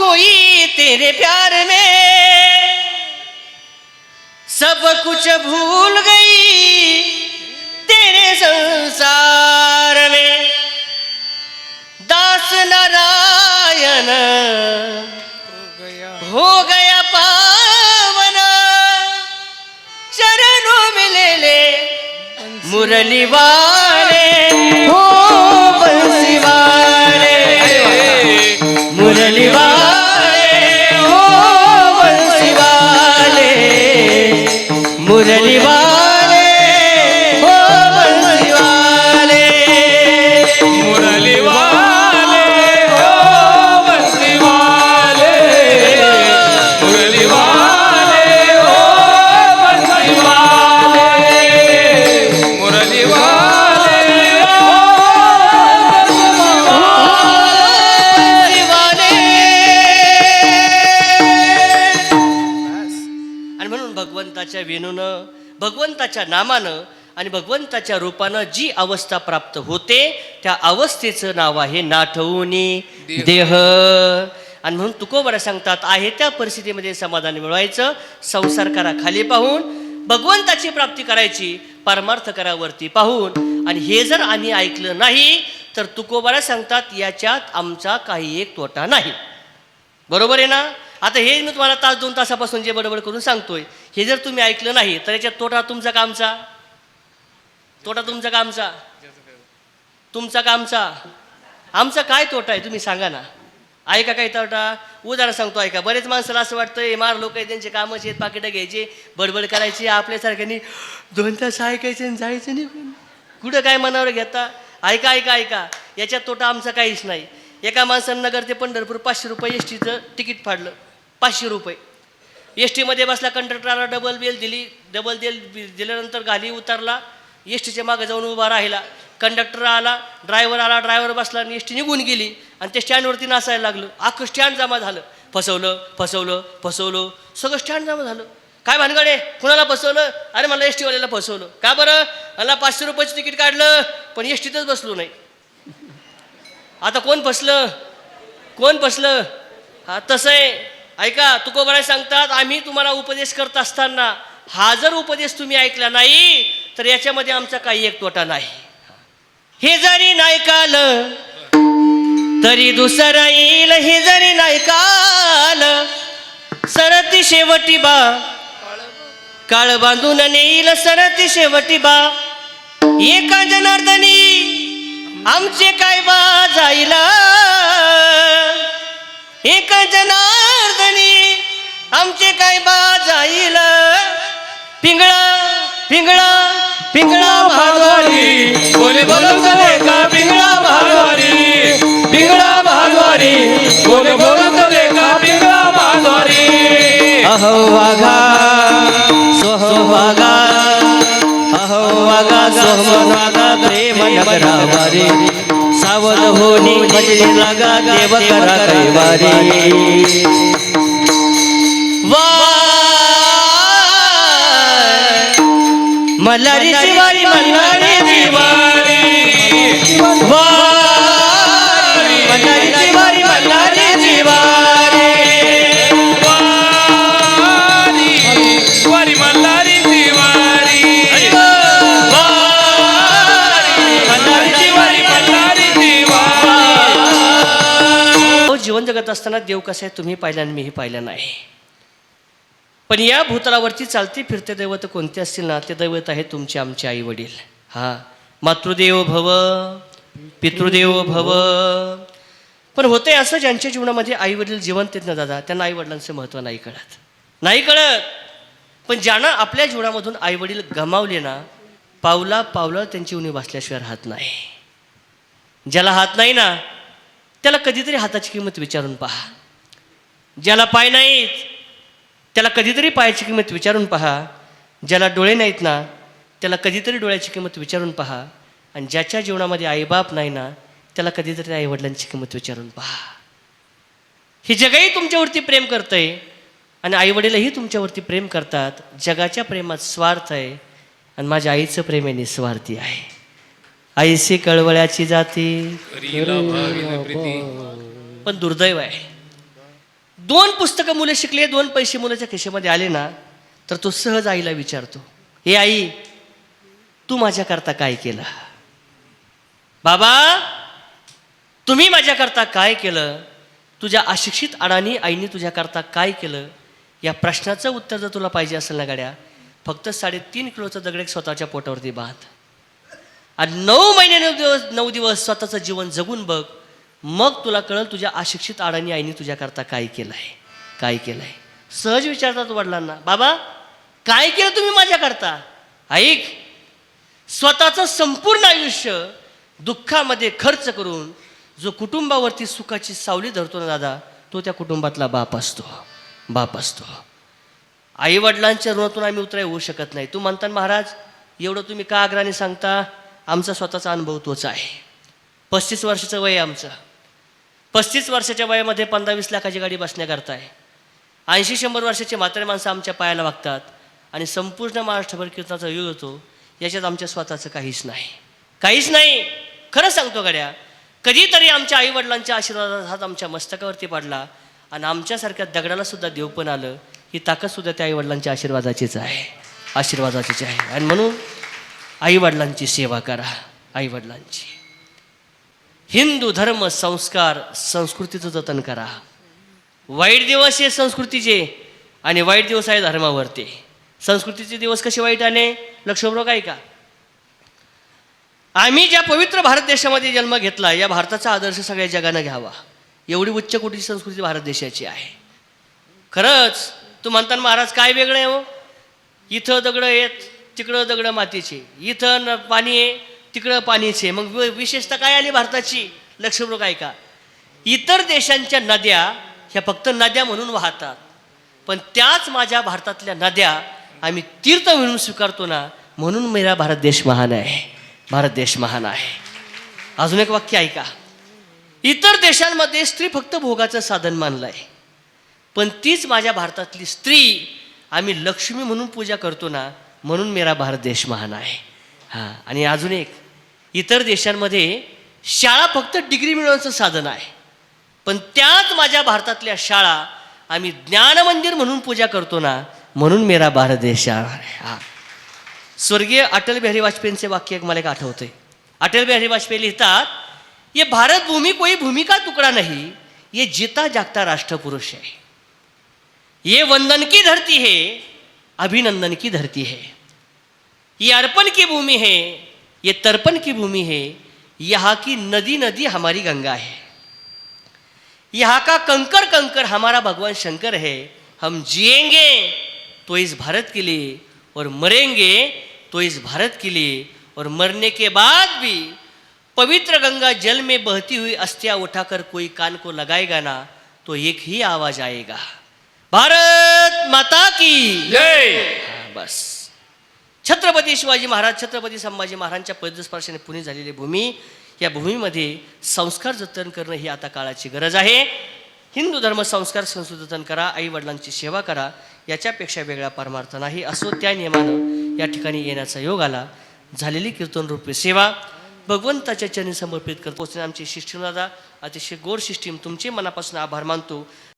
कोई तेरे प्यार में। सब कुछ भूल गई तेरे संसार में। दास नारायण हो गया पावन। चरणों में ले ले मुरली वाले। हो वेणूनं भगवंताच्या नामानं आणि भगवंताच्या रूपानं जी अवस्था प्राप्त होते त्या अवस्थेचं नाव आहे नाठवणी देह. आणि म्हणून तुकोबरा सांगतात आहे त्या परिस्थितीमध्ये समाधान मिळवायचं संसार करा खाली पाहून भगवंताची प्राप्ती करायची परमार्थ करावरती पाहून. आणि हे जर आम्ही ऐकलं नाही तर तुकोबारा सांगतात याच्यात आमचा काही एक तोटा नाही. बरोबर आहे ना? आता हे मी तुम्हाला तास दोन तासापासून जे बडबड करून सांगतोय हे जर तुम्ही ऐकलं नाही तर याच्यात तोटा तुमचा कामचा? तोटा तुमचा कामचा? तुमचा कामचा? आमचा काय तोटा आहे तुम्ही सांगा ना. ऐका काय तोटा? उदाहरण सांगतो ऐका. बरेच माणसाला असं वाटतं हे मार लोक आहेत त्यांचे कामच आहेत पाकिटं घ्यायचे बडबड करायची आपल्यासारख्यानी दोन तास ऐकायचे आणि जायचं नाही कुठं काय मनावर घेता? ऐका ऐका ऐका. याच्यात तोटा आमचा काहीच नाही. एका माणसानं नगर ते पंढरपूर पाचशे रुपये एस टीचं तिकीट फाडलं. पाचशे रुपये. एस टीमध्ये बसला कंडक्टरला डबल बेल दिली डबल बेल दिल्यानंतर गाली उतरला एस टीच्या मागे जाऊन उभा राहिला. कंडक्टर आला ड्रायव्हर आला ड्रायव्हर बसला आणि एस टी निघून गेली आणि ते स्टँडवरती नाचायला लागलं. अख्खं स्टँड जमा झालं. फसवलं फसवलं फसवलं. सगळं स्टँड जमा झालं. काय भानगडे कुणाला फसवलं? अरे मला एस टीवाल्याला फसवलं. का बरं? मला पाचशे रुपयाचं तिकीट काढलं पण एस टीतच बसलो नाही. आता कोण फसलं? कोण फसलं? हा तसं आहे. ऐका तुकोबराय सांगतात आम्ही तुम्हाला उपदेश करत असताना हा जर उपदेश तुम्ही ऐकला नाही तर याच्यामध्ये आमचा काही एक तोटा नाही. हे जरी नाही काल तरी दुसरं येईल हे जरी नाही काल सरती शेवटी बा काळ बांधून नेईल सरती शेवटी बा. एका जनार्दनी आमचे काय बा जाईल एक जनार्दनी आमचे काय बा जाईल पिंगळा पिंगळा पिंगळा भागवारी बोले बोलत का पिंगळा भागवारी पिंगळा भागवारी बोले बोलत का पिंगळा भागवारी अहो वाघा. सोहो वाघा. अहो वाघा सोहो वाघा प्रेम नगरावारी. होनी भजनी लागा देव करा कैवारी मल्हारी शिवारी मल्हारी तो असताना देव कसा आहे? तुम्ही पाहिलं आणि मीही पाहिलं नाही. पण या भूतलावरती चालते फिरते दैवत कोणते असतील ना ते दैवत आहे तुमचे आमचे आई वडील हा मातृदेव भव पितृदेव भव. पण होते असं ज्यांच्या जीवनामध्ये आई वडील जिवंत आहेत ना दादा त्यांना आई वडिलांचं महत्त्व नाही कळत. नाही कळत. पण ज्यानं आपल्या जीवनामधून आई वडील गमावले ना पावला पावला त्यांची उणी वाचल्याशिवाय राहत नाही. ज्याला हात नाही ना त्याला कधीतरी हाताची किंमत विचारून पहा. ज्याला पाय नाहीत त्याला कधीतरी पायाची किंमत विचारून पहा. ज्याला डोळे नाहीत ना त्याला कधीतरी डोळ्याची किंमत विचारून पहा. आणि ज्याच्या जीवनामध्ये आईबाप नाही ना त्याला कधीतरी आईवडिलांची किंमत विचारून पहा. हे जगही तुमच्यावरती प्रेम करतंय आणि आईवडीलही तुमच्यावरती प्रेम करतात. जगाच्या प्रेमात स्वार्थ आहे आणि माझ्या आईचं प्रेम आहे निस्वार्थी आहे. आईशी कळवळ्याची जाती. पण दुर्दैव आहे. दोन पुस्तकं मुलं शिकले दोन पैसे मुलाच्या खिशेमध्ये आले ना तर तो सहज आईला विचारतो हे आई तू माझ्याकरता काय केलं? बाबा तुम्ही माझ्याकरता काय केलं? तुझ्या अशिक्षित अडाणी आईने तुझ्याकरता काय केलं? या प्रश्नाचं उत्तर जर तुला पाहिजे असेल ना गाड्या फक्त साडेतीन किलोचं दगड एक स्वतःच्या पोटावरती बांध. आणि नऊ महिने नऊ दिवस नऊ दिवस स्वतःचं जीवन जगून बघ. मग तुला कळल तुझ्या अशिक्षित आडानी आईने तुझ्याकरता काय केलं आहे काय केलं आहे सहज विचारतात वडिलांना बाबा काय केलं तुम्ही माझ्याकरता? ऐक स्वतःचं संपूर्ण आयुष्य दुःखामध्ये खर्च करून जो कुटुंबावरती सुखाची सावली धरतो ना दादा तो त्या कुटुंबातला बाप असतो. बाप असतो. आई वडिलांच्या ऋणातून आम्ही उतराय होऊ शकत नाही. तू म्हणता महाराज एवढं तुम्ही का आग्राने सांगता? आमचा स्वतःचा अनुभव तोच आहे. पस्तीस वर्षाचं वय आहे आमचं. पस्तीस वर्षाच्या वयामध्ये पंधरा वीस लाखाची गाडी बसण्याकरता आहे ऐंशी शंभर वर्षाचे म्हातारे माणसं आमच्या पायाला वागतात आणि संपूर्ण महाराष्ट्रभर कीर्तनाचा योग होतो. याच्यात आमच्या स्वतःचं काहीच नाही. काहीच नाही. खरं सांगतो गड्या कधीतरी आमच्या आईवडिलांच्या आशीर्वादाचा हात आमच्या मस्तकावरती पडला आणि आमच्यासारख्या दगडाला सुद्धा देव पण आलं. ही ताकदसुद्धा त्या आईवडिलांच्या आशीर्वादाचीच आहे. आशीर्वादाचीच आहे. आणि म्हणून आईवडिलांची सेवा करा आईवडिलांची. हिंदू धर्म संस्कार संस्कृतीचं जतन करा. वाईट दिवस हे संस्कृतीचे आणि वाईट दिवस आहे धर्मावरती. संस्कृतीचे दिवस कसे वाईट आले? लक्षपूर्वक आहे का आम्ही ज्या पवित्र भारत देशामध्ये जन्म घेतला या भारताचा आदर्श सगळ्या जगानं घ्यावा. एवढी उच्च कोटीची संस्कृती भारत देशाची आहे. खरंच तू म्हणताना महाराज काय वेगळं आहे हो? इथं दगडं येत तिकडं दगडं मातीचे. इथं न- पाणी आहे तिकडं पाणीचे मग वि- विशेषतः काय आली भारताची? लक्षपूर्वक ऐका. इतर देशांच्या नद्या ह्या फक्त नद्या म्हणून वाहतात. पण त्याच माझ्या भारतातल्या नद्या आम्ही तीर्थ म्हणून स्वीकारतो ना म्हणून मेरा भारत देश महान आहे. भारत देश महान आहे. अजून एक वाक्य ऐका. इतर देशांमध्ये स्त्री फक्त भोगाचं साधन मानलं आहे पण तीच माझ्या भारतातली स्त्री आम्ही लक्ष्मी म्हणून पूजा करतो ना म्हणून मेरा भारत देश महान आहे. हां आणि अजून एक इतर देशांमध्ये शाळा फक्त डिग्री मिळवण्याचं साधन आहे. पण त्याच माझ्या भारतातल्या शाळा आम्ही ज्ञानमंदिर म्हणून पूजा करतो ना म्हणून मेरा भारत देश आहे. हां. स्वर्गीय अटल बिहारी वाजपेयींचे वाक्य एक मला एक आठवतंय. अटल बिहारी वाजपेयी लिहितात ये भारत भूमी कोई भूमि का नाही ये जिता जागता राष्ट्रपुरुष आहे. ये वंदन की धरती है अभिनंदन की धरती है। ये अर्पण की भूमि है, ये तर्पण की भूमि है, यहाँ की नदी नदी हमारी गंगा है। यहाँ का कंकर कंकर हमारा भगवान शंकर है, हम जिएँगे तो इस भारत के लिए और मरेंगे तो इस भारत के लिए और मरने के बाद भी पवित्र गंगा जल में बहती हुई अस्थियाँ उठाकर कोई कान को लगाएगा ना तो एक ही आवाज़ आएगा। भारत माता की। जय। बस. छत्रपती शिवाजी महाराज छत्रपती संभाजी महाराजांच्या पदस्पर्शाने पुणे झालेली भूमी या भूमीमध्ये संस्कार जतन करणं ही आता काळाची गरज आहे. हिंदू धर्म संस्कार संस्कृती जतन करा आई वडिलांची सेवा करा याच्यापेक्षा वेगळा परमार्थ नाही असो त्या नियमानं या ठिकाणी येण्याचा योग आला. झालेली कीर्तन रूपी सेवा भगवंताच्या चरणी समर्पित करत पोचणे आमची सिस्टीम दादा अतिशय गोड सिस्टीम तुमचे मनापासून आभार मानतो.